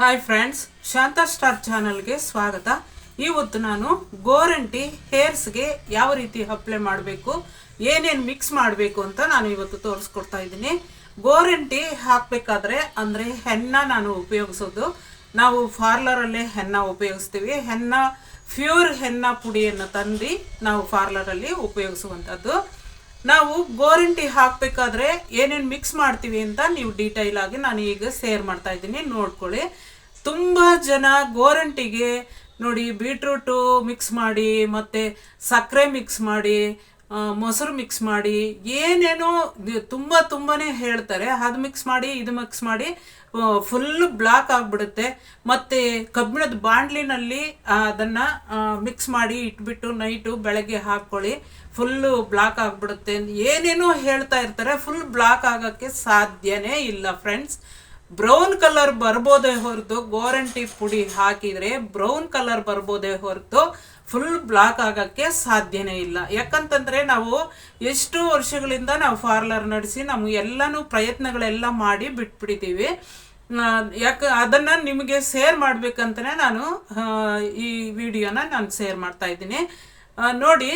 Hi friends Shanta star ಚಾನಲ್ಗೆ ಸ್ವಾಗತ. ಇವತ್ತು ನಾನು ಗೋರಂಟಿ ಹೇರ್ಸ್ಗೆ ಯಾವ ರೀತಿ ಅಪ್ಲೈ ಮಾಡಬೇಕು, ಏನೇನು ಮಿಕ್ಸ್ ಮಾಡಬೇಕು ಅಂತ ನಾನು ಇವತ್ತು ತೋರಿಸ್ಕೊಡ್ತಾ ಇದ್ದೀನಿ. ಗೋರಂಟಿ ಹಾಕಬೇಕಾದ್ರೆ ಅಂದರೆ ಹೆನ್ನ ನಾನು ಉಪಯೋಗಿಸೋದು. ನಾವು ಪಾರ್ಲರಲ್ಲೇ ಹೆನ್ನ ಉಪಯೋಗಿಸ್ತೀವಿ. ಹೆನ್ನ ಪ್ಯೂರ್ ಹೆನ್ನ ಪುಡಿಯನ್ನು ತಂದು ನಾವು ಪಾರ್ಲರಲ್ಲಿ ಉಪಯೋಗಿಸುವಂಥದ್ದು. ನಾವು ಗೋರಿಂಟಿ ಹಾಕಬೇಕಾದ್ರೆ ಏನೇನು ಮಿಕ್ಸ್ ಮಾಡ್ತೀವಿ ಅಂತ ನೀವು ಡೀಟೈಲ್ ಆಗಿ ನಾನು ಈಗ ಸೇರ್ ಮಾಡ್ತಾ ಇದ್ದೀನಿ, ನೋಡ್ಕೊಳ್ಳಿ. ತುಂಬ ಜನ ಗೋರಂಟಿಗೆ ನೋಡಿ ಬೀಟ್ರೂಟು ಮಿಕ್ಸ್ ಮಾಡಿ, ಮತ್ತು ಸಕ್ಕರೆ ಮಿಕ್ಸ್ ಮಾಡಿ ಮೊಸರು ಮಿಕ್ಸ್ ಮಾಡಿ, ಏನೇನೋ ತುಂಬ ತುಂಬಾ ಹೇಳ್ತಾರೆ. ಅದು ಮಿಕ್ಸ್ ಮಾಡಿ, ಇದು ಮಿಕ್ಸ್ ಮಾಡಿ ಫುಲ್ ಬ್ಲಾಕ್ ಆಗಿಬಿಡುತ್ತೆ. ಮತ್ತು ಕಬ್ಬಿಣದ ಬಾಂಡ್ಲಿನಲ್ಲಿ ಅದನ್ನ ಮಿಕ್ಸ್ ಮಾಡಿ, ಇಟ್ಬಿಟ್ಟು ನೈಟು ಬೆಳಗ್ಗೆ ಹಾಕ್ಕೊಳ್ಳಿ. ಫುಲ್ಲು ಬ್ಲಾಕ್ ಆಗಿಬಿಡುತ್ತೆ ಏನೇನೋ ಹೇಳ್ತಾ ಇರ್ತಾರೆ ಫುಲ್ ಬ್ಲಾಕ್ ಆಗೋಕ್ಕೆ ಸಾಧ್ಯನೇ ಇಲ್ಲ ಫ್ರೆಂಡ್ಸ್ ಬ್ರೌನ್ ಕಲರ್ ಬರ್ಬೋದೇ ಹೊರತು ಗೋರಂಟಿ ಪುಡಿ ಹಾಕಿದರೆ ಬ್ರೌನ್ ಕಲರ್ ಬರ್ಬೋದೇ ಹೊರತು ಫುಲ್ ಬ್ಲಾಕ್ ಆಗಕ್ಕೆ ಸಾಧ್ಯನೇ ಇಲ್ಲ. ಯಾಕಂತಂದ್ರೆ ನಾವು ಎಷ್ಟು ವರ್ಷಗಳಿಂದ ನಾವು ಪಾರ್ಲರ್ ನಡೆಸಿ ನಾವು ಎಲ್ಲನೂ ಪ್ರಯತ್ನಗಳೆಲ್ಲ ಮಾಡಿ ಆ, ಯಾಕೆ ಅದನ್ನು ನಿಮಗೆ ಶೇರ್ ಮಾಡಬೇಕಂತಲೇ ನಾನು ಈ ವಿಡಿಯೋನ ನಾನು ಶೇರ್ ಮಾಡ್ತಾ ಇದ್ದೀನಿ. ನೋಡಿ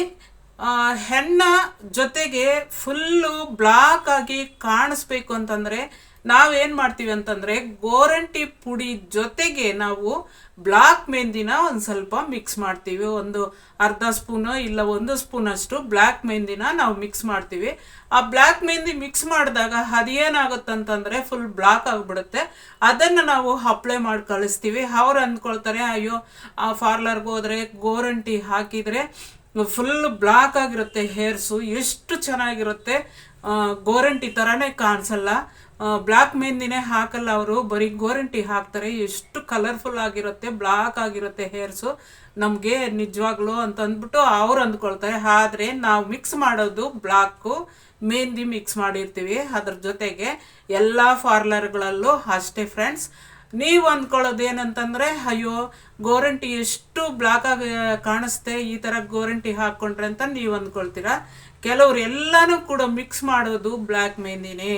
ಹೆಣ್ಣ ಜೊತೆಗೆ ಫುಲ್ಲು ಬ್ಲಾಕ್ ಆಗಿ ಕಾಣಿಸ್ಬೇಕು ಅಂತಂದ್ರೆ ನಾವೇನು ಮಾಡ್ತೀವಿ ಅಂತಂದ್ರೆ ಗೋರಂಟಿ ಪುಡಿ ಜೊತೆಗೆ ನಾವು ಬ್ಲಾಕ್ ಮೆಹಂದಿನ ಒಂದು ಸ್ವಲ್ಪ ಮಿಕ್ಸ್ ಮಾಡ್ತೀವಿ. ಒಂದು ಅರ್ಧ ಸ್ಪೂನು ಇಲ್ಲ ಒಂದು ಸ್ಪೂನ್ ಅಷ್ಟು ಬ್ಲ್ಯಾಕ್ ಮೆಹಂದಿನ ನಾವು ಮಿಕ್ಸ್ ಮಾಡ್ತೀವಿ. ಆ ಬ್ಲ್ಯಾಕ್ ಮೆಹಂದಿ ಮಿಕ್ಸ್ ಮಾಡಿದಾಗ ಅದೇನಾಗುತ್ತಂತಂದ್ರೆ ಫುಲ್ ಬ್ಲಾಕ್ ಆಗಿಬಿಡುತ್ತೆ. ಅದನ್ನು ನಾವು ಅಪ್ಲೈ ಮಾಡಿ ಕಳಿಸ್ತೀವಿ. ಅವ್ರು ಅಂದ್ಕೊಳ್ತಾರೆ, ಅಯ್ಯೋ, ಆ ಪಾರ್ಲರ್ಗೆ ಹೋದರೆ ಗೋರಂಟಿ ಹಾಕಿದ್ರೆ ಫುಲ್ ಬ್ಲಾಕ್ ಆಗಿರುತ್ತೆ ಹೇರ್ಸು ಎಷ್ಟು ಚೆನ್ನಾಗಿರುತ್ತೆ. ಗೋರಂಟಿ ಥರನೇ ಕಾಣಿಸಲ್ಲ. ಬ್ಲ್ಯಾಕ್ ಮೆಹಂದಿನೇ ಹಾಕಲ್ಲ ಅವರು, ಬರೀ ಗೋರಂಟಿ ಹಾಕ್ತಾರೆ. ಎಷ್ಟು ಕಲರ್ಫುಲ್ ಆಗಿರುತ್ತೆ ಬ್ಲಾಕ್ ಆಗಿರುತ್ತೆ ಹೇರ್ಸು ನಮಗೆ ನಿಜವಾಗ್ಲು ಅಂತ ಅಂದ್ಬಿಟ್ಟು ಅವ್ರು ಅಂದ್ಕೊಳ್ತಾರೆ. ಆದರೆ ನಾವು ಮಿಕ್ಸ್ ಮಾಡೋದು ಬ್ಲಾಕು ಮೆಹಂದಿ ಮಿಕ್ಸ್ ಮಾಡಿರ್ತೀವಿ. ಅದ್ರ ಜೊತೆಗೆ ಎಲ್ಲ ಪಾರ್ಲರ್ಗಳಲ್ಲೂ ಅಷ್ಟೇ ಫ್ರೆಂಡ್ಸ್ ನೀವು ಅಂದ್ಕೊಳ್ಳೋದು ಏನಂತಂದ್ರೆ ಅಯ್ಯೋ, ಗೋರಂಟಿ ಎಷ್ಟು ಬ್ಲಾಕ್ ಆಗಿ ಕಾಣಿಸ್ತೆ, ಈ ಥರ ಗೋರಂಟಿ ಹಾಕ್ಕೊಂಡ್ರೆ ಅಂತ ನೀವು ಅಂದ್ಕೊಳ್ತೀರಾ ಕೆಲವ್ರು ಎಲ್ಲನೂ ಕೂಡ ಮಿಕ್ಸ್ ಮಾಡೋದು ಬ್ಲ್ಯಾಕ್ ಮೆಹಂದಿನೇ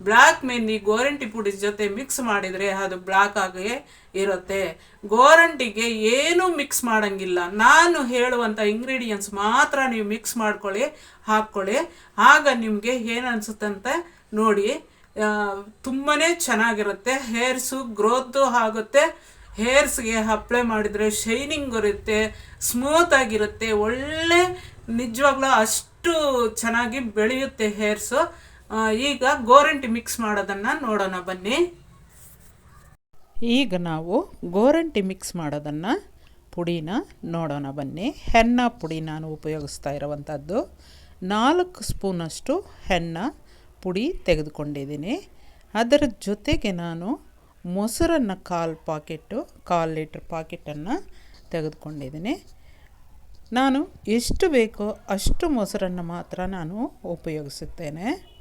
ಬ್ಲ್ಯಾಕ್ ಮೆಹಂದಿ ಗೋರಂಟಿ ಪುಡಿ ಜೊತೆ ಮಿಕ್ಸ್ ಮಾಡಿದರೆ ಅದು ಬ್ಲ್ಯಾಕ್ ಆಗಿ ಇರುತ್ತೆ. ಗೋರಂಟಿಗೆ ಏನೂ ಮಿಕ್ಸ್ ಮಾಡಂಗಿಲ್ಲ. ನಾನು ಹೇಳುವಂಥ ಇಂಗ್ರೀಡಿಯೆಂಟ್ಸ್ ಮಾತ್ರ ನೀವು ಮಿಕ್ಸ್ ಮಾಡ್ಕೊಳ್ಳಿ, ಹಾಕ್ಕೊಳ್ಳಿ. ಆಗ ನಿಮಗೆ ಏನು ಅನ್ಸುತ್ತಂತ? ನೋಡಿ ಆ, ತುಂಬಾನೇ ಚೆನ್ನಾಗಿರುತ್ತೆ. ಹೇರ್ಸು ಗ್ರೋತು ಆಗುತ್ತೆ. ಹೇರ್ಸ್ಗೆ ಅಪ್ಲೈ ಮಾಡಿದರೆ ಶೈನಿಂಗ್ ಬರುತ್ತೆ ಸ್ಮೂತ್ ಆಗಿರುತ್ತೆ. ಒಳ್ಳೆ ನಿಜವಾಗ್ಲೂ ಅಷ್ಟು ಚೆನ್ನಾಗಿ ಬೆಳೆಯುತ್ತೆ ಹೇರ್ಸು. ಈಗ ಗೋರಂಟಿ ಮಿಕ್ಸ್ ಮಾಡೋದನ್ನು ನೋಡೋಣ ಬನ್ನಿ. ಈಗ ನಾವು ಗೋರಂಟಿ ಮಿಕ್ಸ್ ಮಾಡೋದನ್ನು ಪುಡಿನ ನೋಡೋಣ ಬನ್ನಿ. ಹೆನ್ನ ಪುಡಿ ನಾನು ಉಪಯೋಗಿಸ್ತಾ ಇರುವಂಥದ್ದು. ನಾಲ್ಕು ಸ್ಪೂನಷ್ಟು ಹೆನ್ನ ಪುಡಿ ತೆಗೆದುಕೊಂಡಿದ್ದೀನಿ. ಅದರ ಜೊತೆಗೆ ನಾನು ಮೊಸರನ್ನು ಕಾಲು ಪಾಕೆಟ್ಟು, ಕಾಲು ಲೀಟ್ರ್ ಪಾಕೆಟನ್ನು ತೆಗೆದುಕೊಂಡಿದ್ದೀನಿ. ನಾನು ಎಷ್ಟು ಬೇಕೋ ಅಷ್ಟು ಮೊಸರನ್ನು ಮಾತ್ರ ನಾನು ಉಪಯೋಗಿಸುತ್ತೇನೆ.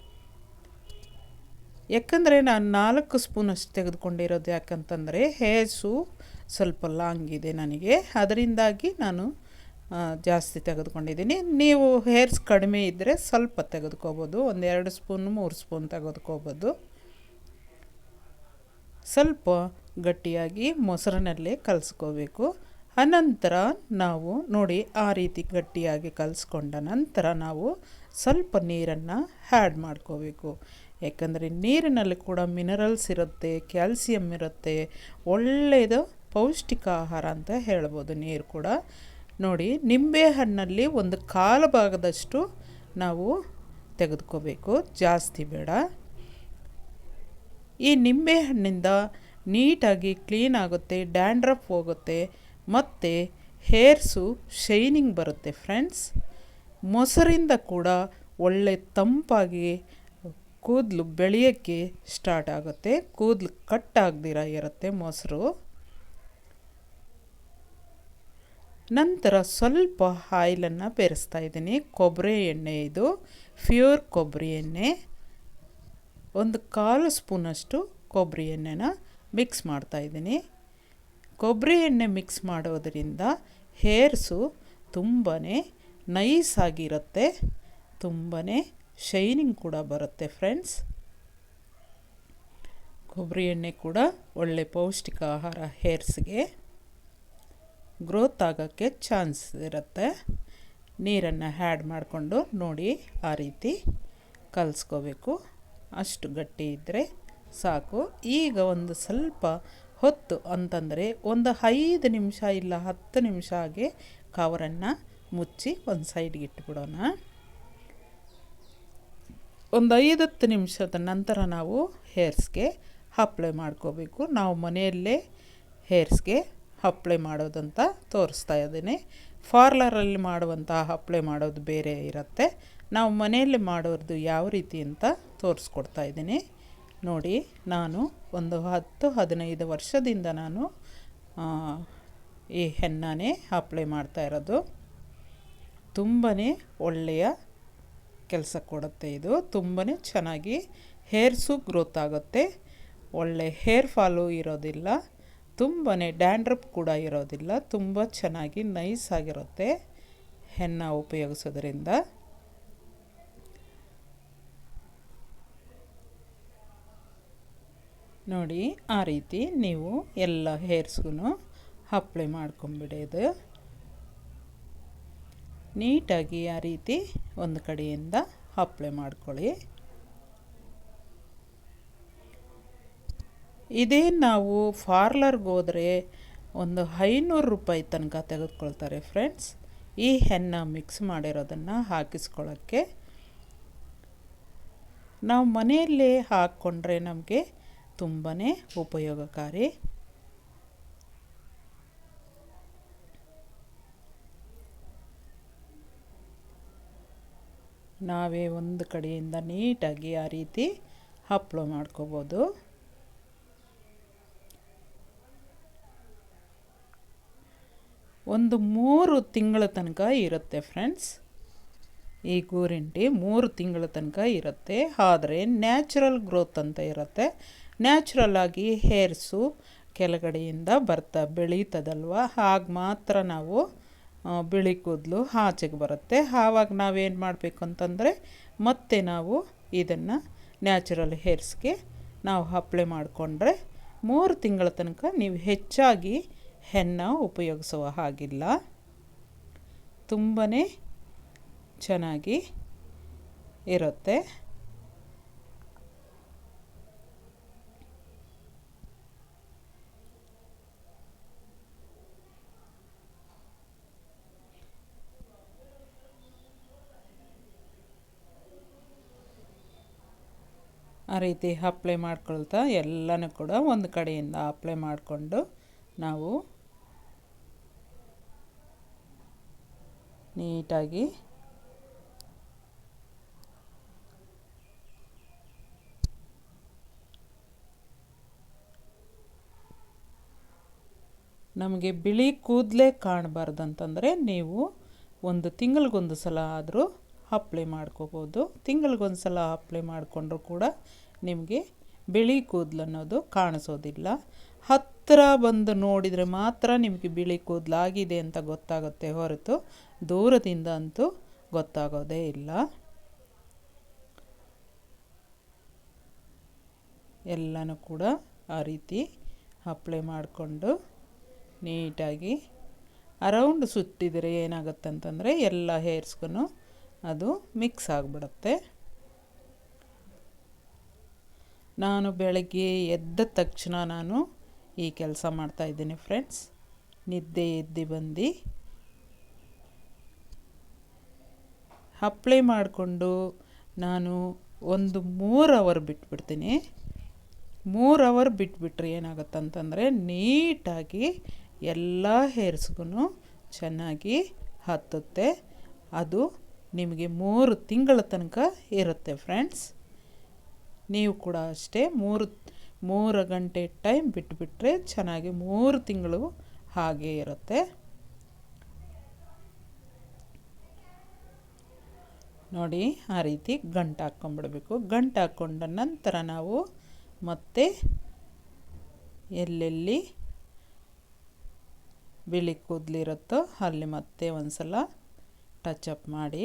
ಯಾಕಂದರೆ ನಾನು ನಾಲ್ಕು ಸ್ಪೂನಷ್ಟು ತೆಗೆದುಕೊಂಡಿರೋದು ಯಾಕಂತಂದರೆ ಹೇಸು ಸ್ವಲ್ಪ ಲಾಂಗ್ ಇದೆ ನನಗೆ. ಅದರಿಂದಾಗಿ ನಾನು ಜಾಸ್ತಿ ತೆಗೆದುಕೊಂಡಿದ್ದೀನಿ. ನೀವು ಹೇರ್ಸ್ ಕಡಿಮೆ ಇದ್ದರೆ ಸ್ವಲ್ಪ ತೆಗೆದುಕೋಬೋದು. ಒಂದೆರಡು ಸ್ಪೂನ್, ಮೂರು ಸ್ಪೂನ್ ತೆಗೆದುಕೋಬೋದು. ಸ್ವಲ್ಪ ಗಟ್ಟಿಯಾಗಿ ಮೊಸರಿನಲ್ಲೇ ಕಲಿಸ್ಕೋಬೇಕು. ಅನಂತರ ನಾವು ನೋಡಿ ಆ ರೀತಿ ಗಟ್ಟಿಯಾಗಿ ಕಲಿಸ್ಕೊಂಡ ನಂತರ ನಾವು ಸ್ವಲ್ಪ ನೀರನ್ನು ಆ್ಯಡ್ ಮಾಡ್ಕೋಬೇಕು. ಯಾಕಂದರೆ ನೀರಿನಲ್ಲಿ ಕೂಡ ಮಿನರಲ್ಸ್ ಇರುತ್ತೆ, ಕ್ಯಾಲ್ಸಿಯಂ ಇರುತ್ತೆ. ಒಳ್ಳೆಯದು ಪೌಷ್ಟಿಕ ಆಹಾರ ಅಂತ ಹೇಳ್ಬೋದು ನೀರು ಕೂಡ. ನೋಡಿ ನಿಂಬೆ ಹಣ್ಣಲ್ಲಿ ಒಂದು ಕಾಲು ಭಾಗದಷ್ಟು ನಾವು ತೆಗೆದುಕೋಬೇಕು. ಜಾಸ್ತಿ ಬೇಡ. ಈ ನಿಂಬೆ ಹಣ್ಣಿಂದ ನೀಟಾಗಿ ಕ್ಲೀನ್ ಆಗುತ್ತೆ, ಡ್ಯಾಂಡ್ರಫ್ ಹೋಗುತ್ತೆ, ಮತ್ತು ಹೇರ್ಸು ಶೈನಿಂಗ್ ಬರುತ್ತೆ ಫ್ರೆಂಡ್ಸ್. ಮೊಸರಿಂದ ಕೂಡ ಒಳ್ಳೆ ತಂಪಾಗಿ ಕೂದಲು ಬೆಳೆಯೋಕ್ಕೆ ಸ್ಟಾರ್ಟ್ ಆಗುತ್ತೆ. ಕೂದಲು ಕಟ್ ಆಗದಿರ ಇರುತ್ತೆ ಮೊಸರು. ನಂತರ ಸ್ವಲ್ಪ ಆಯಿಲನ್ನು ಬೆರೆಸ್ತಾ ಇದ್ದೀನಿ. ಕೊಬ್ಬರಿ ಎಣ್ಣೆ ಇದು. ಫ್ಯೂರ್ ಕೊಬ್ಬರಿ ಎಣ್ಣೆ. ಒಂದು ಕಾಲು ಸ್ಪೂನಷ್ಟು ಕೊಬ್ಬರಿ ಎಣ್ಣೆನ ಮಿಕ್ಸ್ ಮಾಡ್ತಾ ಇದ್ದೀನಿ. ಕೊಬ್ಬರಿ ಎಣ್ಣೆ ಮಿಕ್ಸ್ ಮಾಡೋದರಿಂದ ಹೇರ್ಸು ತುಂಬಾ ನೈಸ್ ಆಗಿರುತ್ತೆ. ತುಂಬಾ ಶೈನಿಂಗ್ ಕೂಡ ಬರುತ್ತೆ ಫ್ರೆಂಡ್ಸ್ ಕೊಬ್ಬರಿ ಎಣ್ಣೆ ಕೂಡ ಒಳ್ಳೆ ಪೌಷ್ಟಿಕ ಆಹಾರ ಹೇರ್ಸ್ಗೆ. ಗ್ರೋತ್ ಆಗೋಕ್ಕೆ ಚಾನ್ಸ್ ಇರುತ್ತೆ. ನೀರನ್ನು ಹ್ಯಾಡ್ ಮಾಡಿಕೊಂಡು ನೋಡಿ ಆ ರೀತಿ ಕಲಿಸ್ಕೋಬೇಕು. ಅಷ್ಟು ಗಟ್ಟಿ ಇದ್ದರೆ ಸಾಕು. ಈಗ ಒಂದು ಸ್ವಲ್ಪ ಹೊತ್ತು ಅಂತಂದರೆ ಒಂದು ಐದು ನಿಮಿಷ ಇಲ್ಲ ಹತ್ತು ನಿಮಿಷ ಹಾಗೆ ಕವರನ್ನು ಮುಚ್ಚಿ ಒಂದು ಸೈಡ್ಗೆ ಇಟ್ಬಿಡೋಣ. ಒಂದು ಐದು ಹತ್ತು ನಿಮಿಷದ ನಂತರ ನಾವು ಹೇರ್ಸ್ಗೆ ಅಪ್ಲೈ ಮಾಡ್ಕೋಬೇಕು. ನಾವು ಮನೆಯಲ್ಲೇ ಹೇರ್ಸ್ಗೆ ಅಪ್ಲೈ ಮಾಡೋದಂತ ತೋರಿಸ್ತಾ ಇದ್ದೀನಿ. ಫಾರ್ಲರಲ್ಲಿ ಮಾಡುವಂತಹ ಅಪ್ಲೈ ಮಾಡೋದು ಬೇರೆ ಇರುತ್ತೆ. ನಾವು ಮನೆಯಲ್ಲಿ ಮಾಡೋದು ಯಾವ ರೀತಿ ಅಂತ ತೋರಿಸ್ಕೊಡ್ತಾ ಇದ್ದೀನಿ. ನೋಡಿ, ನಾನು ಒಂದು ಹತ್ತು, ಹದಿನೈದು ವರ್ಷದಿಂದ ನಾನು ಈ ಹೆನ್ನನೇ ಅಪ್ಲೈ ಮಾಡ್ತಾ ಇರೋದು. ತುಂಬಾ ಒಳ್ಳೆಯ ಕೆಲಸ ಕೊಡುತ್ತೆ ಇದು. ತುಂಬಾ ಚೆನ್ನಾಗಿ ಹೇರ್ಸು ಗ್ರೋತ್ ಆಗುತ್ತೆ. ಒಳ್ಳೆ ಹೇರ್ ಫಾಲು ಇರೋದಿಲ್ಲ. ತುಂಬಾ ಡ್ಯಾಂಡ್ರಪ್ ಕೂಡ ಇರೋದಿಲ್ಲ, ತುಂಬ ಚೆನ್ನಾಗಿ ನೈಸ್ ಆಗಿರುತ್ತೆ ಹೆನ್ನ ಉಪಯೋಗಿಸೋದ್ರಿಂದ. ನೋಡಿ, ಆ ರೀತಿ ನೀವು ಎಲ್ಲ ಹೇರ್ಸ್ಗೂ ಅಪ್ಲೈ ಮಾಡ್ಕೊಂಬಿಡೋದು. ನೀಟಾಗಿ ಆ ರೀತಿ ಒಂದು ಕಡೆಯಿಂದ ಅಪ್ಲೈ ಮಾಡ್ಕೊಳ್ಳಿ. ಇದೇ ನಾವು ಫಾರ್ಲರ್ಗೆ ಹೋದರೆ ಒಂದು ಐನೂರು ರೂಪಾಯಿ ತನಕ ತೆಗೆದುಕೊಳ್ತಾರೆ ಫ್ರೆಂಡ್ಸ್ ಈ ಹೆನ್ನ ಮಿಕ್ಸ್ ಮಾಡಿರೋದನ್ನು ಹಾಕಿಸ್ಕೊಳ್ಳೋಕ್ಕೆ ನಾವು ಮನೆಯಲ್ಲೇ ಹಾಕ್ಕೊಂಡ್ರೆ ನಮಗೆ ತುಂಬಾ ಉಪಯೋಗಕಾರಿ. ನಾವೇ ಒಂದು ಕಡೆಯಿಂದ ನೀಟಾಗಿ ಆ ರೀತಿ ಹಪ್ಪಳ ಮಾಡ್ಕೋಬೋದು. ಒಂದು ಮೂರು ತಿಂಗಳ ತನಕ ಇರುತ್ತೆ ಫ್ರೆಂಡ್ಸ್ ಈ ಗೋರಿಂಟಿ ಮೂರು ತಿಂಗಳ ತನಕ ಇರುತ್ತೆ. ಆದರೆ ನ್ಯಾಚುರಲ್ ಗ್ರೋತ್ ಅಂತ ಇರುತ್ತೆ. ನ್ಯಾಚುರಲ್ ಆಗಿ ಹೇರ್ಸು ಕೆಳಗಡೆಯಿಂದ ಬರ್ತಾ ಬೆಳೀತದಲ್ವ? ಆಗ ಮಾತ್ರ ನಾವು ಬಿಳಿ ಕೂದಲು ಆಚೆಗೆ ಬರುತ್ತೆ. ಆವಾಗ ನಾವೇನು ಮಾಡಬೇಕು ಅಂತಂದರೆ ಮತ್ತೆ ನಾವು ಇದನ್ನು ನ್ಯಾಚುರಲ್ ಹೇರ್ಸ್ಗೆ ನಾವು ಅಪ್ಲೈ ಮಾಡಿಕೊಂಡ್ರೆ ಮೂರು ತಿಂಗಳ ತನಕ ನೀವು ಹೆಚ್ಚಾಗಿ ಹೆನ್ನ ಉಪಯೋಗಿಸುವ ಹಾಗಿಲ್ಲ. ತುಂಬಾ ಚೆನ್ನಾಗಿ ಇರುತ್ತೆ. ಆ ರೀತಿ ಅಪ್ಲೈ ಮಾಡ್ಕೊಳ್ತಾ ಎಲ್ಲನೂ ಕೂಡ ಒಂದು ಕಡೆಯಿಂದ ಅಪ್ಲೈ ಮಾಡಿಕೊಂಡು ನಾವು ನೀಟಾಗಿ ನಮಗೆ ಬಿಳಿ ಕೂದಲೇ ಕಾಣಬಾರ್ದು ಅಂತಂದರೆ ನೀವು ಒಂದು ತಿಂಗಳಿಗೊಂದು ಸಲ ಆದರೂ ಅಪ್ಲೈ ಮಾಡ್ಕೋಬೋದು. ತಿಂಗಳಿಗೊಂದು ಸಲ ಅಪ್ಲೈ ಮಾಡಿಕೊಂಡ್ರೂ ಕೂಡ ನಿಮಗೆ ಬಿಳಿ ಕೂದಲು ಅನ್ನೋದು ಕಾಣಿಸೋದಿಲ್ಲ. ಹತ್ತಿರ ಬಂದು ನೋಡಿದರೆ ಮಾತ್ರ ನಿಮಗೆ ಬಿಳಿ ಕೂದಲಾಗಿದೆ ಅಂತ ಗೊತ್ತಾಗುತ್ತೆ ಹೊರತು ದೂರದಿಂದ ಅಂತೂ ಗೊತ್ತಾಗೋದೇ ಇಲ್ಲ. ಎಲ್ಲನೂ ಕೂಡ ಆ ರೀತಿ ಅಪ್ಲೈ ಮಾಡಿಕೊಂಡು ನೀಟಾಗಿ ಅರೌಂಡ್ ಸುತ್ತಿದರೆ ಏನಾಗುತ್ತೆ ಅಂತಂದರೆ ಎಲ್ಲ ಹೇರ್ಸ್ಗೂ ಅದು ಮಿಕ್ಸ್ ಆಗಿಬಿಡುತ್ತೆ. ನಾನು ಬೆಳಗ್ಗೆ ಎದ್ದ ತಕ್ಷಣ ನಾನು ಈ ಕೆಲಸ ಮಾಡ್ತಾಯಿದ್ದೀನಿ ಫ್ರೆಂಡ್ಸ್ ನಿದ್ದೆ ಎದ್ದು ಬಂದು ಅಪ್ಲೈ ಮಾಡಿಕೊಂಡು ನಾನು ಒಂದು ಮೂರು ಅವರ್ ಬಿಟ್ಬಿಡ್ತೀನಿ. ಮೂರು ಅವರ್ ಬಿಟ್ಬಿಟ್ರೆ ಏನಾಗುತ್ತಂತಂದರೆ ನೀಟಾಗಿ ಎಲ್ಲ ಹೇರ್ಸ್ಗೂ ಚೆನ್ನಾಗಿ ಹತ್ತುತ್ತೆ. ಅದು ನಿಮಗೆ ಮೂರು ತಿಂಗಳ ತನಕ ಇರುತ್ತೆ ಫ್ರೆಂಡ್ಸ್ ನೀವು ಕೂಡ ಅಷ್ಟೇ ಮೂರು ಮೂರು ಗಂಟೆ ಟೈಮ್ ಬಿಟ್ಟುಬಿಟ್ರೆ ಚೆನ್ನಾಗಿ ಮೂರು ತಿಂಗಳು ಹಾಗೆ ಇರುತ್ತೆ. ನೋಡಿ, ಆ ರೀತಿ ಗಂಟು ಹಾಕ್ಕೊಂಬಿಡ್ಬೇಕು. ಗಂಟು ಹಾಕ್ಕೊಂಡ ನಂತರ ನಾವು ಮತ್ತೆ ಎಲ್ಲೆಲ್ಲಿ ಬಿಳಿ ಕೂದಲಿರುತ್ತೋ ಅಲ್ಲಿ ಮತ್ತೆ ಒಂದು ಸಲ ಟಚ್ ಅಪ್ ಮಾಡಿ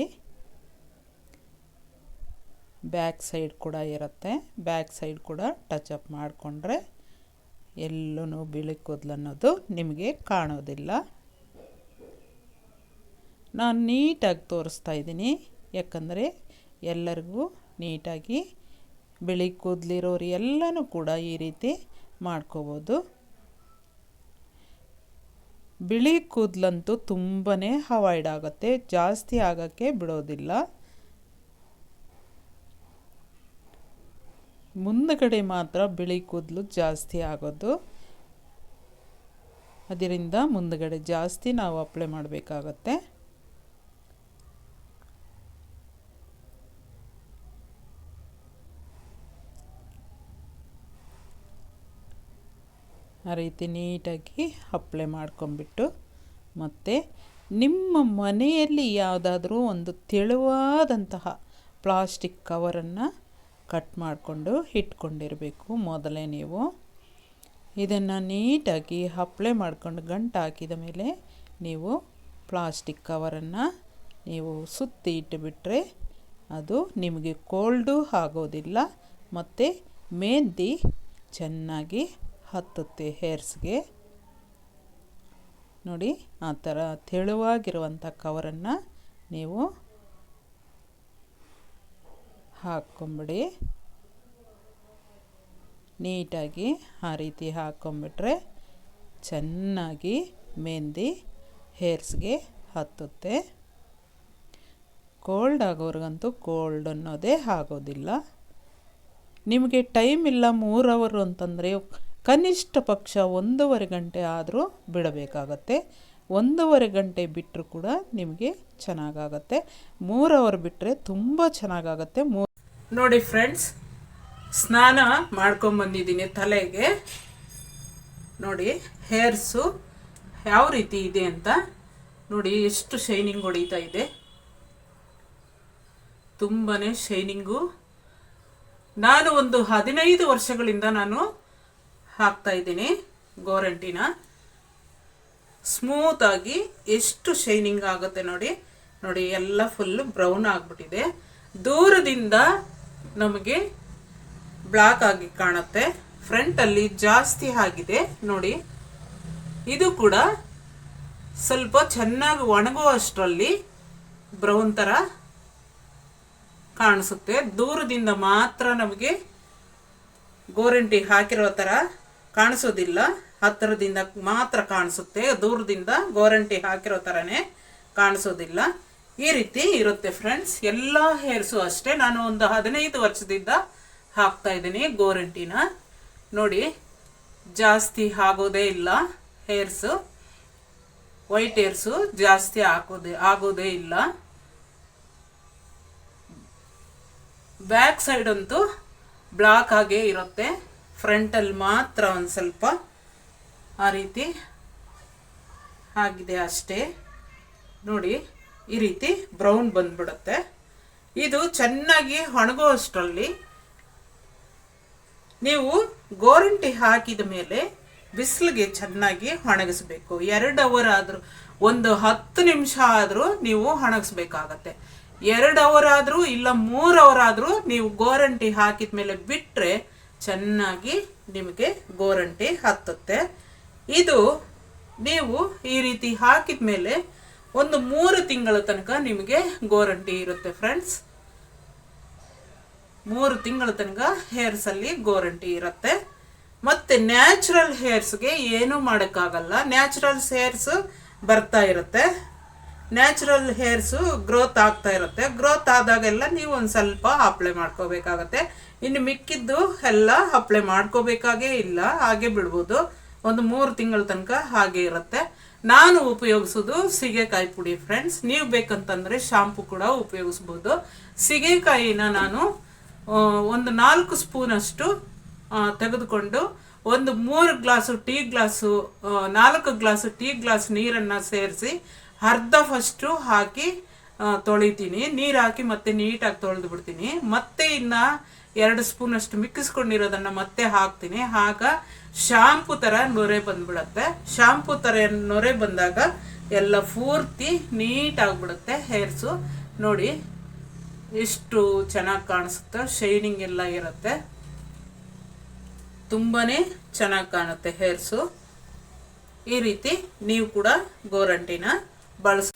ಬ್ಯಾಕ್ ಸೈಡ್ ಕೂಡ ಇರುತ್ತೆ. ಬ್ಯಾಕ್ ಸೈಡ್ ಕೂಡ ಟಚ್ ಅಪ್ ಮಾಡಿಕೊಂಡ್ರೆ ಎಲ್ಲೂ ಬಿಳಿ ಕೂದಲು ಅನ್ನೋದು ನಿಮಗೆ ಕಾಣೋದಿಲ್ಲ. ನಾನು ನೀಟಾಗಿ ತೋರಿಸ್ತಾ ಇದ್ದೀನಿ. ಯಾಕಂದರೆ ಎಲ್ಲರಿಗೂ ನೀಟಾಗಿ ಬಿಳಿ ಕೂದಲಿರೋರು ಎಲ್ಲನೂ ಕೂಡ ಈ ರೀತಿ ಮಾಡ್ಕೋಬೋದು. ಬಿಳಿ ಕೂದಲಂತೂ ತುಂಬಾ ಹವಾಯ್ಡ್ ಆಗುತ್ತೆ. ಜಾಸ್ತಿ ಆಗೋಕ್ಕೆ ಬಿಡೋದಿಲ್ಲ. ಮುಂದಗಡೆ ಮಾತ್ರ ಬಿಳಿ ಕೂದಲು ಜಾಸ್ತಿ ಆಗೋದು. ಅದರಿಂದ ಮುಂದಗಡೆ ಜಾಸ್ತಿ ನಾವು ಅಪ್ಲೈ ಮಾಡಬೇಕಾಗತ್ತೆ. ಆ ರೀತಿ ನೀಟಾಗಿ ಅಪ್ಲೈ ಮಾಡ್ಕೊಂಬಿಟ್ಟು ಮತ್ತು ನಿಮ್ಮ ಮನೆಯಲ್ಲಿ ಯಾವುದಾದ್ರೂ ಒಂದು ತೆಳುವಾದಂತಹ ಪ್ಲಾಸ್ಟಿಕ್ ಕವರನ್ನು ಕಟ್ ಮಾಡಿಕೊಂಡು ಇಟ್ಕೊಂಡಿರಬೇಕು ಮೊದಲೇ ನೀವು. ಇದನ್ನು ನೀಟಾಗಿ ಅಪ್ಲೈ ಮಾಡ್ಕೊಂಡು ಗಂಟು ಹಾಕಿದ ಮೇಲೆ ನೀವು ಪ್ಲಾಸ್ಟಿಕ್ ಕವರನ್ನು ನೀವು ಸುತ್ತಿ ಇಟ್ಟುಬಿಟ್ರೆ ಅದು ನಿಮಗೆ ಕೋಲ್ಡು ಆಗೋದಿಲ್ಲ ಮತ್ತು ಮೆಹಂದಿ ಚೆನ್ನಾಗಿ ಹತ್ತುತ್ತೆ ಹೇರ್ಸ್ಗೆ. ನೋಡಿ, ಆ ಥರ ತೆಳುವಾಗಿರುವಂಥ ಕವರನ್ನು ನೀವು ಹಾಕ್ಕೊಂಬಿಡಿ. ನೀಟಾಗಿ ಆ ರೀತಿ ಹಾಕ್ಕೊಂಬಿಟ್ರೆ ಚೆನ್ನಾಗಿ ಮೆಹಂದಿ ಹೇರ್ಸ್ಗೆ ಹತ್ತುತ್ತೆ. ಕೋಲ್ಡ್ ಆಗೋರ್ಗಂತೂ ಕೋಲ್ಡ್ ಅನ್ನೋದೇ ಆಗೋದಿಲ್ಲ. ನಿಮಗೆ ಟೈಮ್ ಇಲ್ಲ ಮೂರು ಅವರು ಅಂತಂದರೆ ಕನಿಷ್ಠ ಪಕ್ಷ ಒಂದೂವರೆ ಗಂಟೆ ಆದರೂ ಬಿಡಬೇಕಾಗತ್ತೆ. ಒಂದೂವರೆ ಗಂಟೆ ಬಿಟ್ಟರು ಕೂಡ ನಿಮಗೆ ಚೆನ್ನಾಗಾಗತ್ತೆ. ಮೂರು ಅವರ್ ಬಿಟ್ಟರೆ ತುಂಬ ಚೆನ್ನಾಗಾಗತ್ತೆ. ಮೂ ನೋಡಿ ಫ್ರೆಂಡ್ಸ್ ಸ್ನಾನ ಮಾಡ್ಕೊಂಬಂದಿದ್ದೀನಿ ತಲೆಗೆ. ನೋಡಿ ಹೇರ್ಸು ಯಾವ ರೀತಿ ಇದೆ ಅಂತ ನೋಡಿ, ಎಷ್ಟು ಶೈನಿಂಗ್ ಹೊಡಿತಾ ಇದೆ. ತುಂಬಾ ಶೈನಿಂಗು ನಾನು ಒಂದು ಹದಿನೈದು ವರ್ಷಗಳಿಂದ ನಾನು ಹಾಕ್ತಾ ಇದ್ದೀನಿ ಗೋರಂಟಿನ. ಸ್ಮೂತಾಗಿ ಎಷ್ಟು ಶೈನಿಂಗ್ ಆಗುತ್ತೆ ನೋಡಿ. ನೋಡಿ, ಎಲ್ಲ ಫುಲ್ ಬ್ರೌನ್ ಆಗಿಬಿಟ್ಟಿದೆ. ದೂರದಿಂದ ನಮಗೆ ಬ್ಲಾಕ್ ಆಗಿ ಕಾಣುತ್ತೆ. ಫ್ರಂಟಲ್ಲಿ ಜಾಸ್ತಿ ಆಗಿದೆ. ನೋಡಿ, ಇದು ಕೂಡ ಸ್ವಲ್ಪ ಚೆನ್ನಾಗಿ ಒಣಗುವಷ್ಟರಲ್ಲಿ ಬ್ರೌನ್ ಥರ ಕಾಣಿಸುತ್ತೆ. ದೂರದಿಂದ ಮಾತ್ರ ನಮಗೆ ಗೋರಂಟಿ ಹಾಕಿರೋ ಥರ ಕಾಣಿಸೋದಿಲ್ಲ. ಹತ್ತಿರದಿಂದ ಮಾತ್ರ ಕಾಣಿಸುತ್ತೆ. ದೂರದಿಂದ ಗೋರಂಟಿ ಹಾಕಿರೋ ಥರನೇ ಕಾಣಿಸೋದಿಲ್ಲ. ಈ ರೀತಿ ಇರುತ್ತೆ ಫ್ರೆಂಡ್ಸ್ ಎಲ್ಲ ಹೇರ್ಸು ಅಷ್ಟೇ. ನಾನು ಒಂದು ಹದಿನೈದು ವರ್ಷದಿಂದ ಹಾಕ್ತಾ ಇದ್ದೀನಿ ಗೋರಂಟಿನ. ನೋಡಿ, ಜಾಸ್ತಿ ಆಗೋದೇ ಇಲ್ಲ ಹೇರ್ಸು ವೈಟ್ ಹೇರ್ಸು ಜಾಸ್ತಿ ಹಾಕೋದೇ, ಆಗೋದೇ ಇಲ್ಲ. ಬ್ಯಾಕ್ ಸೈಡ್ ಅಂತೂ ಬ್ಲಾಕ್ ಆಗೇ ಇರುತ್ತೆ. ಫ್ರಂಟಲ್ಲಿ ಮಾತ್ರ ಒಂದು ಸ್ವಲ್ಪ ಆ ರೀತಿ ಆಗಿದೆ ಅಷ್ಟೇ. ನೋಡಿ ಈ ರೀತಿ ಬ್ರೌನ್ ಬಂದ್ಬಿಡುತ್ತೆ. ಇದು ಚೆನ್ನಾಗಿ ಒಣಗುವಷ್ಟರಲ್ಲಿ ನೀವು ಗೋರಂಟಿ ಹಾಕಿದ ಮೇಲೆ ಬಿಸಿಲಿಗೆ ಚೆನ್ನಾಗಿ ಒಣಗಿಸ್ಬೇಕು. ಎರಡು ಅವರ್ ಆದರೂ, ಒಂದು ಹತ್ತು ನಿಮಿಷ ಆದರೂ ನೀವು ಒಣಗಿಸ್ಬೇಕಾಗತ್ತೆ. ಎರಡು ಅವರ್ ಆದರೂ ಇಲ್ಲ, ಮೂರು ಅವರ್ ಆದರೂ ನೀವು ಗೋರಂಟಿ ಹಾಕಿದ ಮೇಲೆ ಬಿಟ್ಟರೆ ಚೆನ್ನಾಗಿ ನಿಮಗೆ ಗೋರಂಟಿ ಹತ್ತುತ್ತೆ. ಇದು ನೀವು ಈ ರೀತಿ ಹಾಕಿದ ಮೇಲೆ ಒಂದು ಮೂರು ತಿಂಗಳ ತನಕ ನಿಮಗೆ ಗೋರಂಟಿ ಇರುತ್ತೆ ಫ್ರೆಂಡ್ಸ್ ಮೂರು ತಿಂಗಳ ತನಕ ಹೇರ್ಸಲ್ಲಿ ಗೋರಂಟಿ ಇರುತ್ತೆ. ಮತ್ತೆ ನ್ಯಾಚುರಲ್ ಹೇರ್ಸ್ಗೆ ಏನೂ ಮಾಡೋಕ್ಕಾಗಲ್ಲ. ನ್ಯಾಚುರಲ್ ಹೇರ್ಸ್ ಬರ್ತಾ ಇರುತ್ತೆ. ನ್ಯಾಚುರಲ್ ಹೇರ್ಸು ಗ್ರೋತ್ ಆಗ್ತಾ ಇರುತ್ತೆ. ಗ್ರೋತ್ ಆದಾಗೆಲ್ಲ ನೀವು ಒಂದು ಸ್ವಲ್ಪ ಅಪ್ಲೈ ಮಾಡ್ಕೋಬೇಕಾಗತ್ತೆ. ಇನ್ನು ಮಿಕ್ಕಿದ್ದು ಎಲ್ಲ ಅಪ್ಲೈ ಮಾಡ್ಕೋಬೇಕಾಗೇ ಇಲ್ಲ. ಹಾಗೆ ಬಿಡ್ಬೋದು. ಒಂದು ಮೂರು ತಿಂಗಳ ತನಕ ಹಾಗೆ ಇರುತ್ತೆ. ನಾನು ಉಪಯೋಗಿಸೋದು ಸೀಗೆಕಾಯಿ ಪುಡಿ ಫ್ರೆಂಡ್ಸ್ ನೀವು ಬೇಕಂತಂದ್ರೆ ಶಾಂಪು ಕೂಡ ಉಪಯೋಗಿಸ್ಬೋದು. ಸೀಗೆಕಾಯಿನ ನಾನು ಒಂದು ನಾಲ್ಕು ಸ್ಪೂನಷ್ಟು ತೆಗೆದುಕೊಂಡು ಒಂದು ಮೂರು ಗ್ಲಾಸು ಟೀ ಗ್ಲಾಸು ನಾಲ್ಕು ಗ್ಲಾಸು ಟೀ ಗ್ಲಾಸ್ ನೀರನ್ನು ಸೇರಿಸಿ ಅರ್ಧ ಫಸ್ಟು ಹಾಕಿ ತೊಳಿತೀನಿ. ನೀರು ಹಾಕಿ ಮತ್ತೆ ನೀಟಾಗಿ ತೊಳೆದು ಬಿಡ್ತೀನಿ. ಮತ್ತೆ ಇನ್ನು ಎರಡು ಸ್ಪೂನಷ್ಟು ಮಿಕ್ಕಿಸ್ಕೊಂಡಿರೋದನ್ನ ಮತ್ತೆ ಹಾಕ್ತೀನಿ. ಆಗ ಶಾಂಪು ಥರ ನೊರೆ ಬಂದ್ಬಿಡತ್ತೆ. ಶಾಂಪು ಥರ ನೊರೆ ಬಂದಾಗ ಎಲ್ಲ ಪೂರ್ತಿ ನೀಟ್ ಆಗಿಬಿಡುತ್ತೆ ಹೇರ್ಸು ನೋಡಿ, ಎಷ್ಟು ಚೆನ್ನಾಗಿ ಕಾಣಿಸುತ್ತೆ, ಶೈನಿಂಗ್ ಎಲ್ಲ ಇರುತ್ತೆ. ತುಂಬಾನೇ ಚೆನ್ನಾಗಿ ಕಾಣುತ್ತೆ ಹೇರ್ಸು ಈ ರೀತಿ ನೀವು ಕೂಡ ಗೋರಂಟಿನ ಬಳಸ್